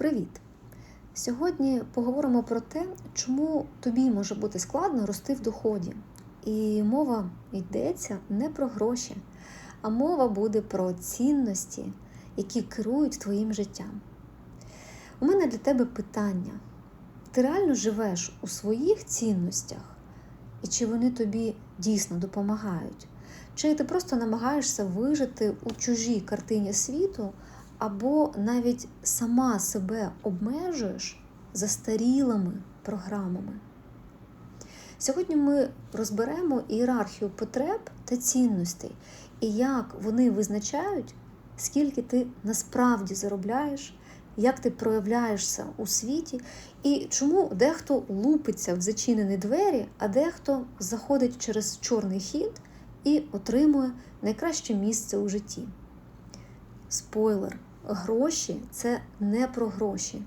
Привіт! Сьогодні поговоримо про те, чому тобі може бути складно рости в доході. І мова йдеться не про гроші, а мова буде про цінності, які керують твоїм життям. У мене для тебе питання: ти реально живеш у своїх цінностях? І чи вони тобі дійсно допомагають? Чи ти просто намагаєшся вижити у чужій картині світу, або навіть сама себе обмежуєш застарілими програмами? Сьогодні ми розберемо ієрархію потреб та цінностей і як вони визначають, скільки ти насправді заробляєш, як ти проявляєшся у світі, і чому дехто лупиться в зачинені двері, а дехто заходить через чорний хід і отримує найкраще місце у житті. Спойлер, гроші це не про гроші.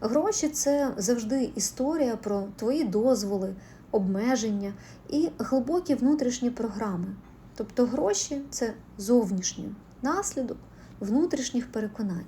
Гроші це завжди історія про твої дозволи, обмеження і глибокі внутрішні програми. Тобто гроші це зовнішній наслідок внутрішніх переконань.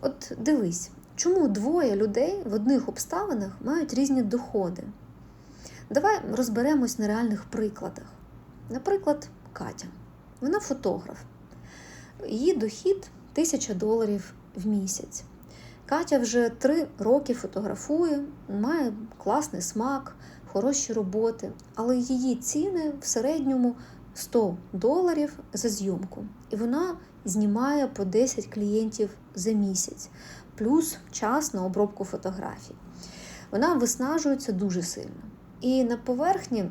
От дивись, чому двоє людей в одних обставинах мають різні доходи? Давай розберемось на реальних прикладах. Наприклад, Катя. Вона фотограф. Її дохід 1000 доларів в місяць. Катя вже три роки фотографує, має класний смак, хороші роботи, але її ціни в середньому 100 доларів за зйомку. І вона знімає по 10 клієнтів за місяць, плюс час на обробку фотографій. Вона виснажується дуже сильно. І на поверхні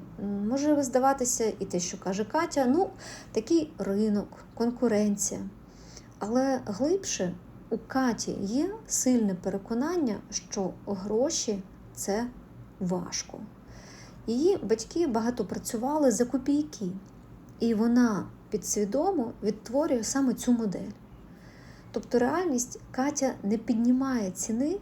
може здаватися і те, що каже Катя, ну, такий ринок, конкуренція. Але глибше у Каті є сильне переконання, що гроші це важко. Її батьки багато працювали за копійки, і вона підсвідомо відтворює саме цю модель. Тобто реальність Катя не піднімає ціни,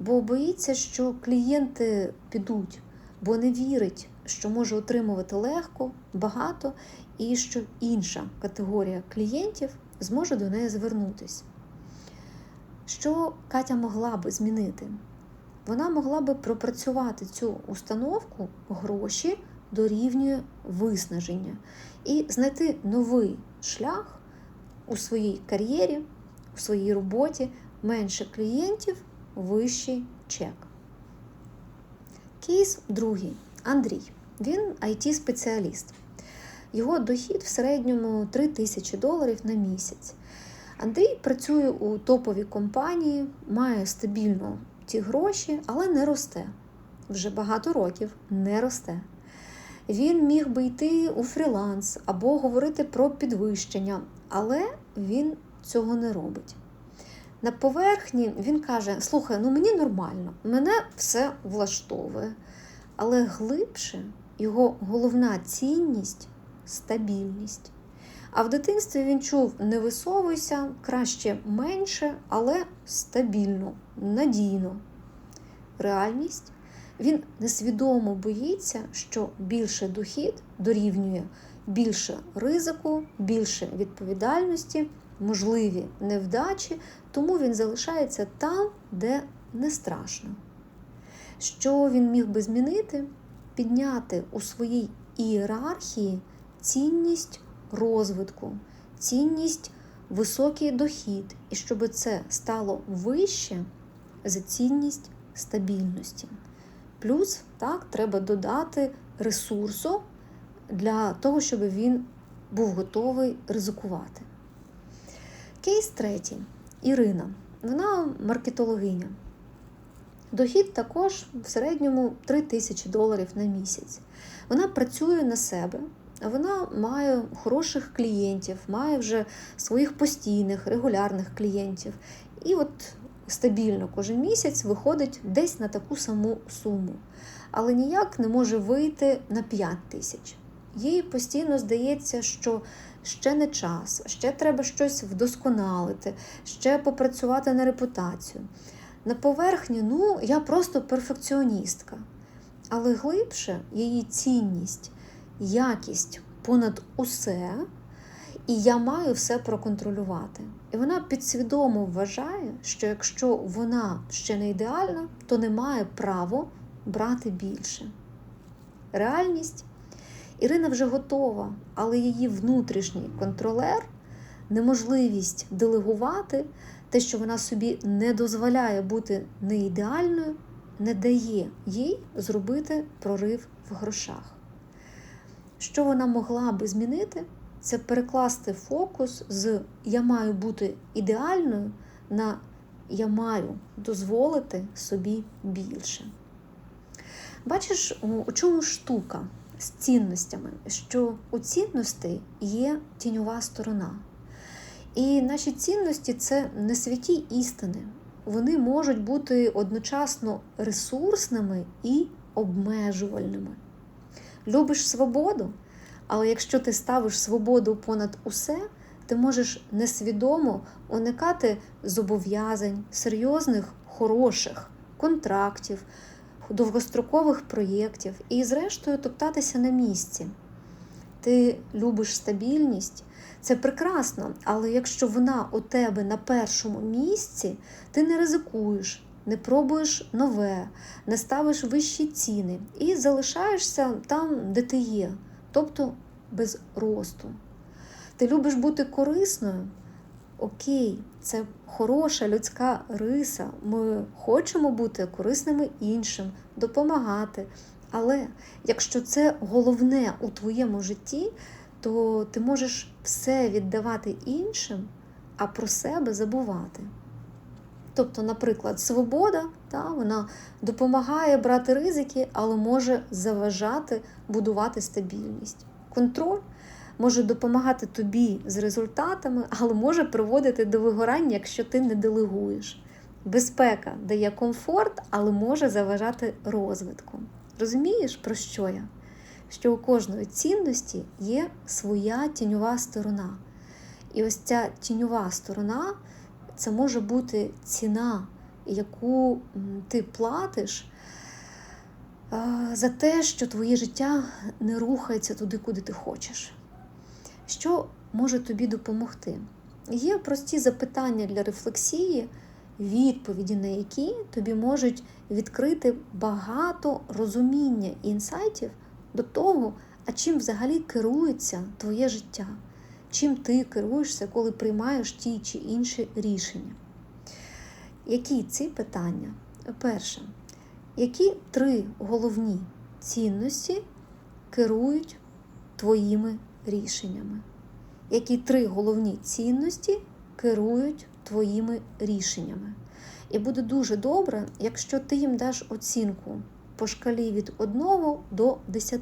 бо боїться, що клієнти підуть, бо не вірить, що може отримувати легко, багато і що інша категорія клієнтів зможе до неї звернутися. Що Катя могла би змінити? Вона могла би пропрацювати цю установку гроші дорівнює виснаження і знайти новий шлях у своїй кар'єрі, у своїй роботі, менше клієнтів, вищий чек. Кейс другий Андрій. Він it спеціаліст Його дохід в середньому 3 тисячі доларів на місяць. Андрій працює у топовій компанії, має стабільно ті гроші, але не росте. Вже багато років не росте. Він міг би йти у фріланс або говорити про підвищення, але він цього не робить. На поверхні він каже: Слухай, ну мені нормально, мене все влаштовує. Але глибше його головна цінність стабільність. А в дитинстві він чув: не висовуйся, краще менше, але стабільно, надійно. Реальність він несвідомо боїться, що більше дохід дорівнює більше ризику, більше відповідальності, можливі невдачі, тому він залишається там, де не страшно. Що він міг би змінити? Підняти у своїй ієрархії цінність розвитку, цінність високий дохід, і щоб це стало вище за цінність стабільності. Плюс так, треба додати ресурсу для того, щоб він був готовий ризикувати. Кейс третій. Ірина. Вона маркетологиня. Дохід також в середньому 3 тисячі доларів на місяць. Вона працює на себе, вона має хороших клієнтів, має вже своїх постійних, регулярних клієнтів. І от стабільно кожен місяць виходить десь на таку саму суму, але ніяк не може вийти на 5 тисяч. Їй постійно здається, що ще не час, ще треба щось вдосконалити, ще попрацювати на репутацію. На поверхні, ну, я просто перфекціоністка. Але глибше її цінність, якість понад усе, і я маю все проконтролювати. І вона підсвідомо вважає, що якщо вона ще не ідеальна, то не має право брати більше. Реальність Ірина вже готова, але її внутрішній контролер, неможливість делегувати те, що вона собі не дозволяє бути неідеальною, не дає їй зробити прорив в грошах. Що вона могла би змінити, це перекласти фокус з я маю бути ідеальною на я маю дозволити собі більше. Бачиш, у чому штука з цінностями, що у цінностей є тіньова сторона. І наші цінності це не святі істини. Вони можуть бути одночасно ресурсними і обмежувальними. Любиш свободу, але якщо ти ставиш свободу понад усе, ти можеш несвідомо уникати зобов'язань, серйозних, хороших контрактів, довгострокових проєктів і, зрештою, топтатися на місці. Ти любиш стабільність, це прекрасно, але якщо вона у тебе на першому місці, ти не ризикуєш, не пробуєш нове, не ставиш вищі ціни і залишаєшся там, де ти є, тобто без росту. Ти любиш бути корисною? Окей, це хороша людська риса. Ми хочемо бути корисними іншим, допомагати. Але якщо це головне у твоєму житті, то ти можеш все віддавати іншим, а про себе забувати. Тобто, наприклад, свобода, та, вона допомагає брати ризики, але може заважати будувати стабільність. Контроль може допомагати тобі з результатами, але може приводити до вигорання, якщо ти не делегуєш. Безпека дає комфорт, але може заважати розвитку. Розумієш, про що я? Що у кожної цінності є своя тіньова сторона. І ось ця тіньова сторона це може бути ціна, яку ти платиш за те, що твоє життя не рухається туди, куди ти хочеш. Що може тобі допомогти? Є прості запитання для рефлексії, відповіді на які тобі можуть відкрити багато розуміння і інсайтів до того, а чим взагалі керується твоє життя, чим ти керуєшся, коли приймаєш ті чи інші рішення. Які ці питання? Перше, які три головні цінності керують твоїми рішеннями? Які три головні цінності керують твоїми рішеннями? І буде дуже добре, якщо ти їм даш оцінку по шкалі від 1 до 10.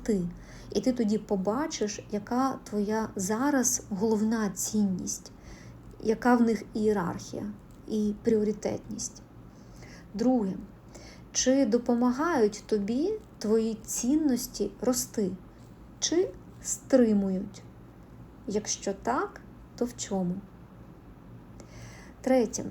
І ти тоді побачиш, яка твоя зараз головна цінність, яка в них ієрархія і пріоритетність. Друге, чи допомагають тобі твої цінності рости, чи стримують? Якщо так, то в чому? Третє,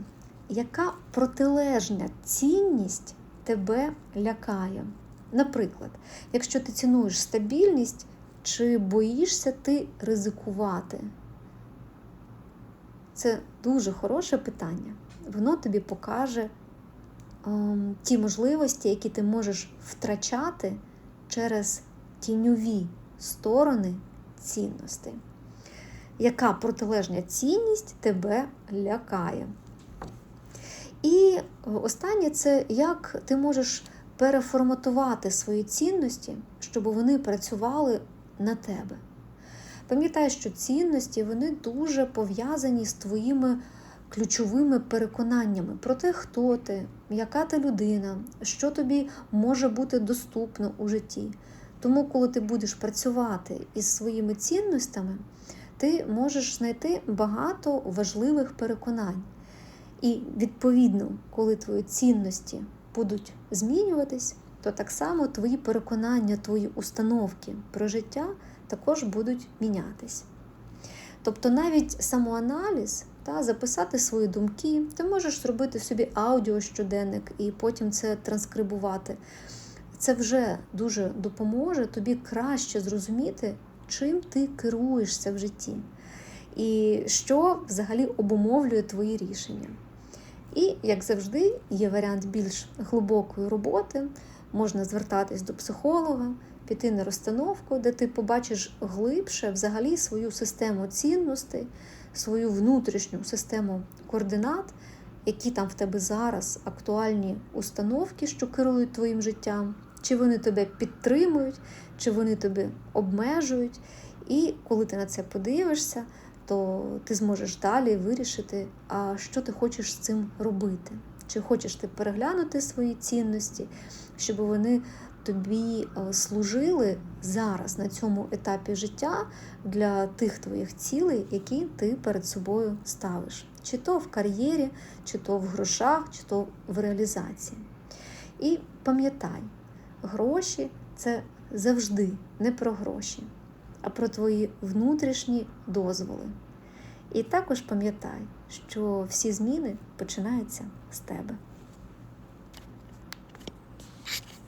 яка протилежна цінність тебе лякає? Наприклад, якщо ти цінуєш стабільність, чи боїшся ти ризикувати? Це дуже хороше питання. Воно тобі покаже ем, ті можливості, які ти можеш втрачати через тіньові сторони цінностей. Яка протилежна цінність тебе лякає? І останнє це як ти можеш переформатувати свої цінності, щоб вони працювали на тебе. Пам'ятай, що цінності вони дуже пов'язані з твоїми ключовими переконаннями про те, хто ти, яка ти людина, що тобі може бути доступно у житті. Тому, коли ти будеш працювати із своїми цінностями, ти можеш знайти багато важливих переконань. І, відповідно, коли твої цінності будуть змінюватись, то так само твої переконання, твої установки про життя також будуть мінятись. Тобто навіть самоаналіз, та, записати свої думки, ти можеш зробити собі аудіо щоденник і потім це транскрибувати. Це вже дуже допоможе тобі краще зрозуміти, чим ти керуєшся в житті. і що взагалі обумовлює твої рішення. І, як завжди, є варіант більш глибокої роботи. Можна звертатись до психолога, піти на розстановку, де ти побачиш глибше взагалі свою систему цінностей, свою внутрішню систему координат, які там в тебе зараз актуальні установки, що керують твоїм життям, чи вони тебе підтримують, чи вони тебе обмежують. І коли ти на це подивишся, то ти зможеш далі вирішити, а що ти хочеш з цим робити. Чи хочеш ти переглянути свої цінності, щоб вони тобі е, служили зараз на цьому етапі життя для тих твоїх цілей, які ти перед собою ставиш, чи то в кар'єрі, чи то в грошах, чи то в реалізації. І пам'ятай, гроші це завжди не про гроші, а про твої внутрішні дозволи. І також пам'ятай, що всі зміни починаються з тебе.